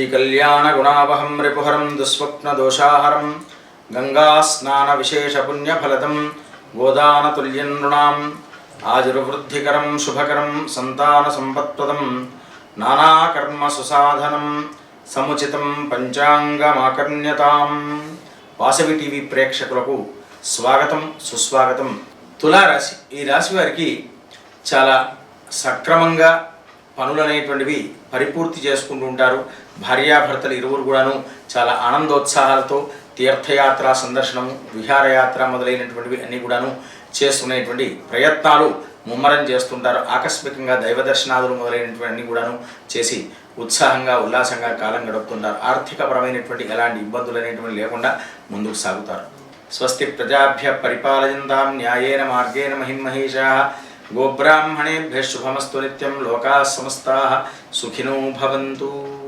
శ్రీకళ్యాణగుణావహం రిపుహరం దుస్వప్నదోషాహరం గంగాస్నానవిశేషపుణ్యఫలదం గోదానతుల్యం నృణాం ఆజుర్వృద్ధికరం శుభకరం సంతానసంపత్ప్రదం నానాకర్మ సుసాధనం సముచితం పంచాంగమాకర్ణ్యతాం Vasavi TV ప్రేక్షకులకు స్వాగతం సుస్వాగతం. తులారాశి ఈ రాశి వారికి చాలా సక్రమంగా పనులు అనేటువంటివి పరిపూర్తి చేసుకుంటూ ఉంటారు. భార్యాభర్తలు ఇరువురు కూడాను చాలా ఆనందోత్సాహాలతో తీర్థయాత్ర సందర్శనము విహారయాత్ర మొదలైనటువంటివి అన్నీ కూడాను చేసుకునేటువంటి ప్రయత్నాలు ముమ్మరం చేస్తుంటారు. ఆకస్మికంగా దైవ దర్శనాదులు మొదలైనటువంటి కూడాను చేసి ఉత్సాహంగా ఉల్లాసంగా కాలం గడుపుతుంటారు ఆర్థికపరమైనటువంటి ఎలాంటి ఇబ్బందులు అనేటువంటి లేకుండా ముందుకు సాగుతారు. స్వస్తి ప్రజాభ్య పరిపాలయంతాం న్యాయేన మార్గేణ మహిమహేషా. గోబ్రాహ్మణేభ్య శుభమస్తు నిత్యం లోకా సమస్తా. సుఖినో భవంతు.